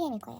DM일 거예요.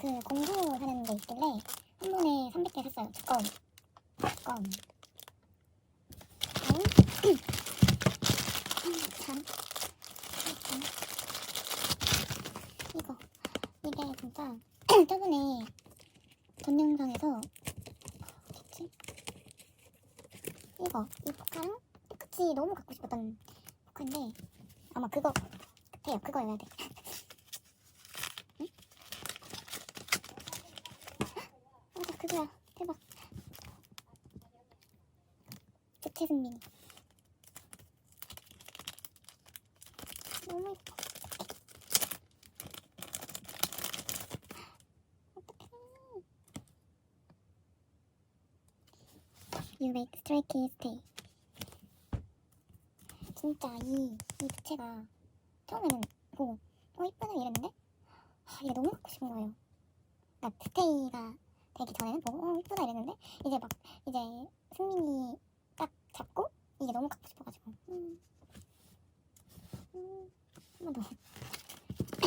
그 공부하는 게 있길래 한 번에 300개 샀어요. 두꺼운. 두꺼운. 음, 참. 참. 이거. 이게 진짜 저번에 전 영상에서 어딨지? 이거 이 포카랑 똑같이 너무 갖고 싶었던 포카인데 아마 그거 같아요. 그거여야 돼. 응? 맞아 그거야. 대박. 주태승민이. 너무 예뻐. You make stray kids stay. 진짜 이, 이 부채가 처음에는 보고 어 이쁘네 이랬는데 아, 이게 너무 갖고 싶은 거예요. 그러니까 스테이가 되기 전에는 보고 어 이쁘다 이랬는데 이제 막 이제 승민이 딱 잡고 이게 너무 갖고 싶어가지고 음. 음. 한번 더.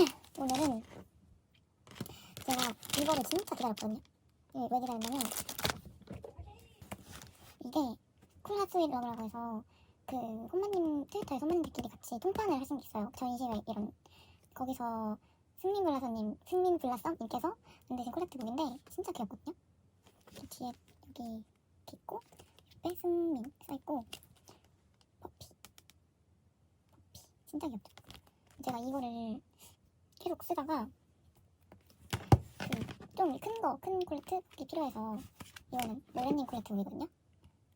오늘은 제가 이거를 진짜 기다렸거든요. 이게 왜 기다렸냐면 이게 콜라스윗 러브라고 해서 그 혼마님 트위터에서 혼마님들끼리 같이 통판을 하신 게 있어요. 전시회 이런 거기서 승민 블라서님, 승민 블라썸님께서 만드신 콜렉트북인데 진짜 귀엽거든요. 이 뒤에 여기 있고 옆에 승민 써있고 퍼피 퍼피 진짜 귀엽죠. 제가 이거를 계속 쓰다가 그 좀큰 거, 큰 콜렉트북이 필요해서 이거는 노래님 콜렉트북이거든요.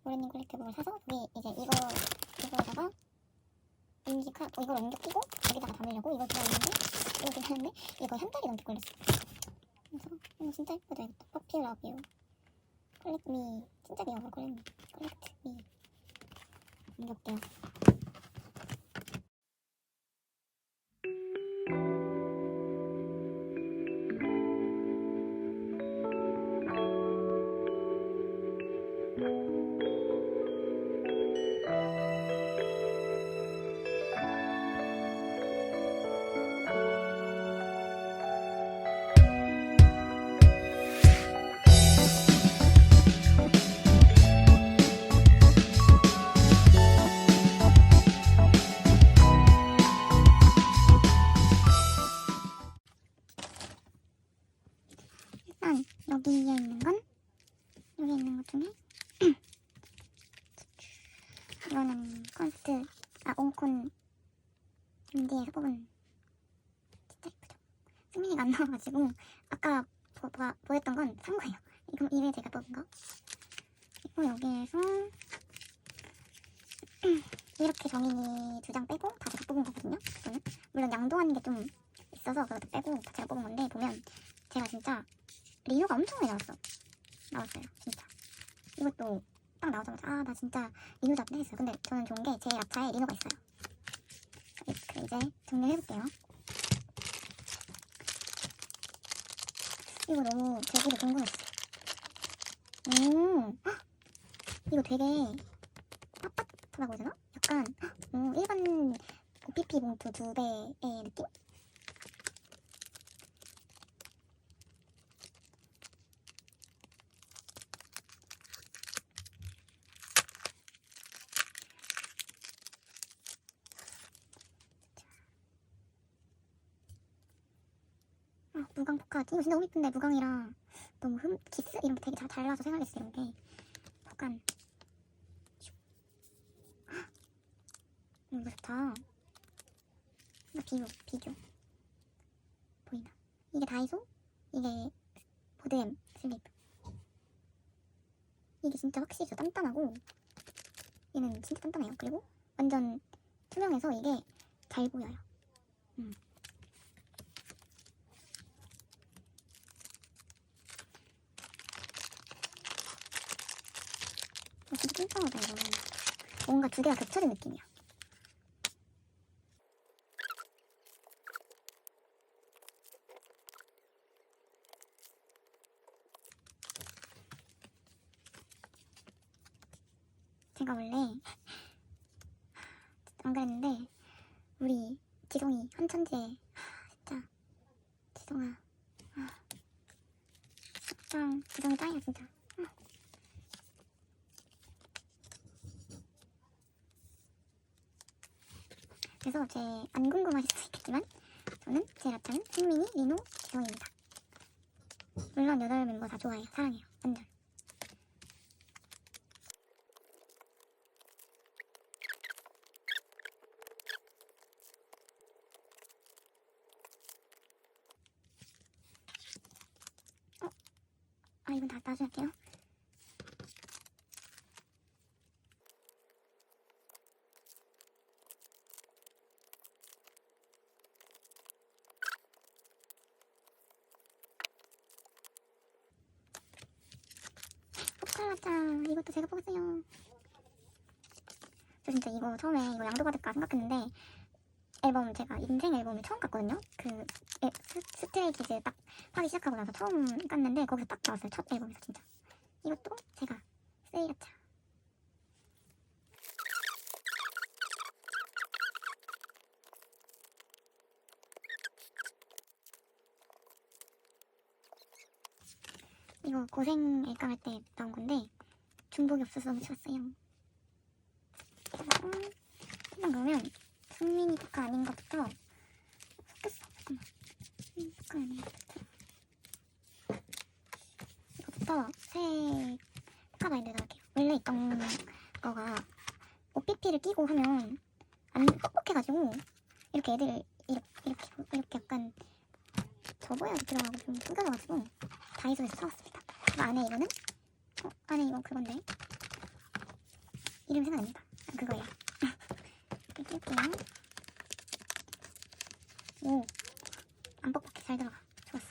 노래님 콜렉트북을 사서 여기 이제 이거 이거에다가 인지 카 어, 이걸 옮겨 끼고 여기다가 담으려고 이걸 들어있는데 이렇게 하는데? 이거 한 달이 넘게 걸렸어요. 그래서 이거 진짜 예쁘다 이것도 퍼피 러뷰 콜렉트 미. 진짜 귀여워 콜렉트 미 콜렉트 미. 옮겨볼게요. 승민이가 안 나와가지고 아까 보, 보, 보였던 건 산 거예요. 이거 이게 제가 뽑은 거. 그리고 여기에서 이렇게 정인이 두 장 빼고 다 제가 뽑은 거거든요. 이거는 물론 양도하는 게 좀 있어서 그것도 빼고 다 제가 뽑은 건데 보면 제가 진짜 리뷰가 엄청 많이 나왔어. 나왔어요, 진짜. 이것도 딱 나오자마자 아 나 진짜 리뷰 잡네 했어요. 근데 저는 좋은 게제 앞차에 리뷰가 있어요. 이렇게 이제 정리해볼게요. 이거 너무 재질이 궁금했어요. 오, 헉! 이거 되게 빳빳하다고 해야 되나? 약간 오, 일반 OPP 봉투 두 배의 느낌? 아, 무광 포카 이거 진짜 너무 이쁜데 무광이랑. 너무 흠 기스? 이런 게 되게 잘 달라서 생각했어요 이런 게. 약간. 헉! 음, 이거 좋다. 나 비교 비교. 보이나? 이게 다이소? 이게 보드엠 슬립 이게 진짜 확실히 저 단단하고 얘는 진짜 단단해요. 그리고 완전 투명해서 이게 잘 보여요. 음. 어, 진짜 찐빵하다 이거는 뭔가 두 개가 겹쳐진 느낌이야. 제가 원래 안 그랬는데 우리 지성이 한천재 진짜 지성아 아, 지성이 짱이야 진짜 그래서 제 안 궁금하실 수 있겠지만 저는 제 라타는 승민이, 리노, 지성입니다. 물론 여덟 멤버 다 좋아해요. 사랑해요. 완전. 아 이건 다 나중에 할게요 포탈라짜 이것도 제가 뽑았어요 저 진짜 이거 처음에 이거 양도 받을까 생각했는데 앨범 제가 인생 앨범을 처음 깠거든요. 그 에, 스, 스트레이키즈 딱 하기 시작하고 나서 처음 깠는데 거기서 딱 나왔어요 첫 앨범에서 진짜. 이것도 제가 세이라차 이거 고생 일감 할 때 나온 건데 중복이 없어서 너무 좋았어요 일단 그러면 승민이 포카 아닌 것부터 섞였어 잠깐만 음, 포카 아닌 것부터. 이거부터 새 포카 바인드 넣을게요. 원래 있던 거가 OPP를 끼고 하면 안 뻑뻑해가지고 이렇게 애들 이렇게 이렇게, 이렇게 약간 접어야 들어가고 좀 끊겨져가지고 다이소에서 사왔습니다. 그 안에 이거는? 어, 안에 이거 그건데? 이름 생각 안 아, 그거예요 이렇게 낄게요. 오안 뻑뻑해. 잘 들어가 좋았어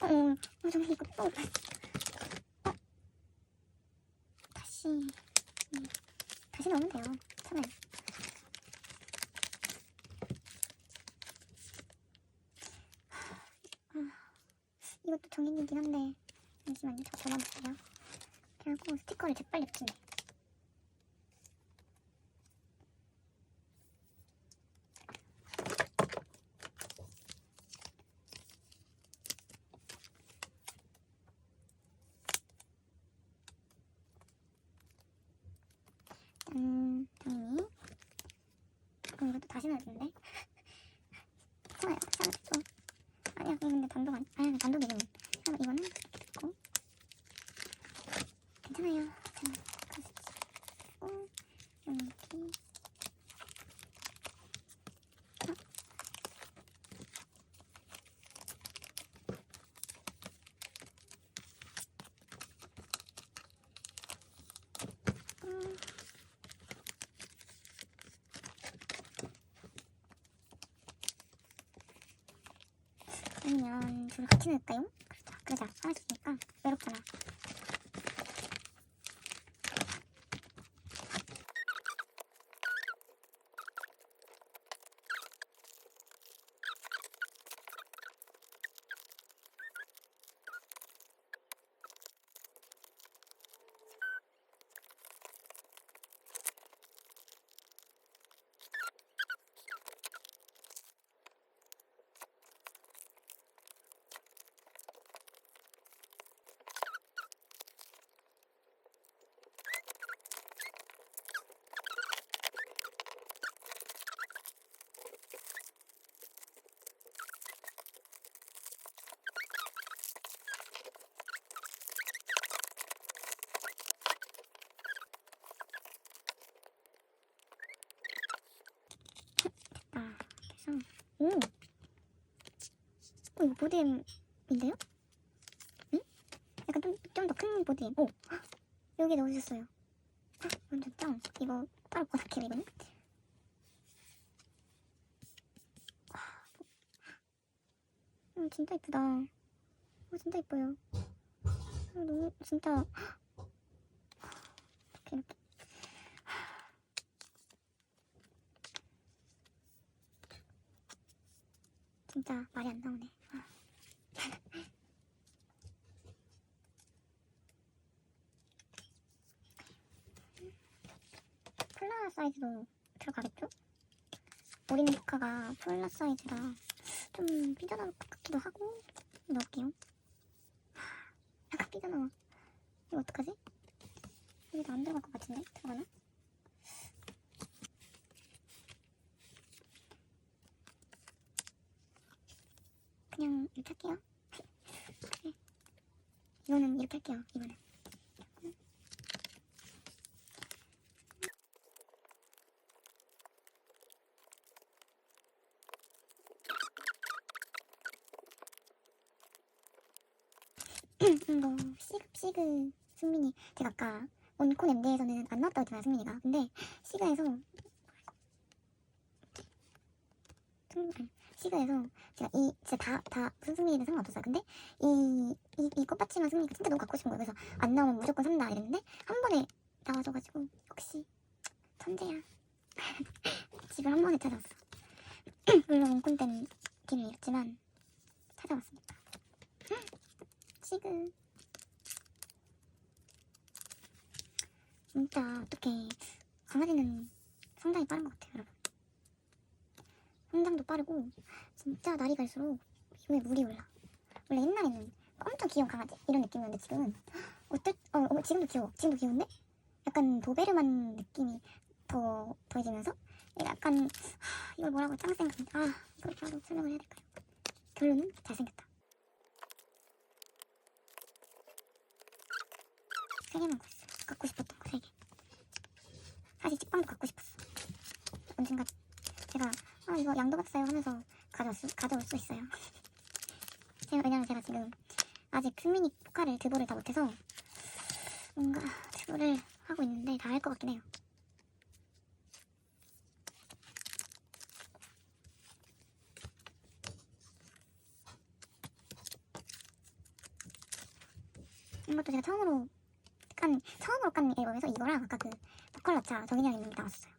어, 어, 잠시 이거 또. 어. 다시, 음, 다시 넣으면 돼요. 괜찮아요. 아, 이것도 정인이긴 한데, 잠시만요. 저 접어볼게요. 그리고 스티커를 재빨리 붙이네. 짠, 정인이. 그럼 이것도 다시 넣어주는데? 괜찮아요. 샤워 좀. 아니야, 이거 근데 단독 아니, 아니, 단독 이거는. 샤워 이거는 이렇게 듣고. 괜찮아요. 자, 그리고, 이렇게. 어? 음. 아니면 둘 같이 넣을까요? 그러자, 그러자. 하나씩이니까 외롭잖아. 아, 오. 어, 이거 보드엠인데요? 응? 약간 좀, 좀 더 큰 보드엠. 오. 여기 넣어주셨어요. 헉, 완전 짱. 이거 따로 고닥해요, 이거는. 뭐. 음, 진짜 이쁘다. 오, 진짜 이뻐요. 아, 너무, 진짜. 헉, 진짜 말이 안 나오네. 아. 플라 사이즈도 들어가겠죠? 우리는 모카가 플라 사이즈라 좀 삐져나올 것 같기도 하고 넣을게요. 약간 삐져나와. 이거 어떡하지? 여기도 안 들어갈 것 같은데? 들어가나? 그냥 이렇게 할게요. 그래. 이거는 이렇게 할게요. 이거는. 뭐 시그 시그 승민이 제가 아까 원콘 MD에서는 안 나왔다고 했잖아요 승민이가 근데 시그에서 승 아니, 시그에서 제가 이 진짜 다 다 무슨 승민이든 상관없었어요. 근데 이 이 이 꽃받침한 승민이가 진짜 너무 갖고 싶은 거예요. 그래서 안 나오면 무조건 산다 이랬는데 한 번에 나와줘가지고 역시 천재야. 집을 한 번에 찾아왔어. 물론 때는 길을 잃었지만 찾아왔습니다. 지금. 진짜 어떻게 강아지는 상당히 빠른 것 같아요 성장도 빠르고 진짜 날이 갈수록 몸에 물이 올라. 원래 옛날에는 엄청 귀여운 강아지 이런 느낌이었는데 지금은 어떨 어, 어 지금도 귀여워. 지금도 귀여운데? 약간 도베르만 느낌이 더 더해지면서? 약간 하, 이걸 뭐라고 짱생각인데 아 이걸 바로 설명을 해야 될까요? 결론은 잘생겼다. 세 개만 구했어. 갖고 싶었던 거 세 개. 사실 cik빵도 갖고 싶었어. 언젠가 제가 아 이거 양도 봤어요 하면서 가져올 수, 가져올 수 있어요. 제가 왜냐면 제가 지금 아직 승민이 포카를 드보를 다 못해서 뭔가 드보를 하고 있는데 다 할 것 같긴 해요. 이것도 제가 처음으로 깐 처음으로 깐 앨범에서 이거랑 아까 그 보컬라차 정인영님이 나왔었어요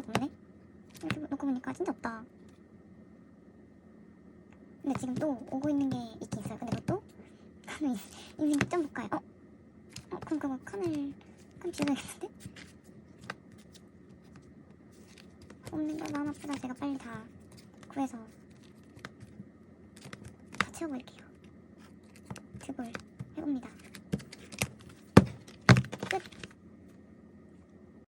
없네 이렇게 놓고 보니까 진짜 없다 근데 지금 또 오고 있는 게 있긴 있어요. 근데 그것도 칸을 인생 득점 볼까요? 어? 어? 그럼 그거 칸을 칸 지워야겠는데? 없는 게 마음 아프다. 제가 빨리 다 구해서 다 채워버릴게요. 득을 해봅니다.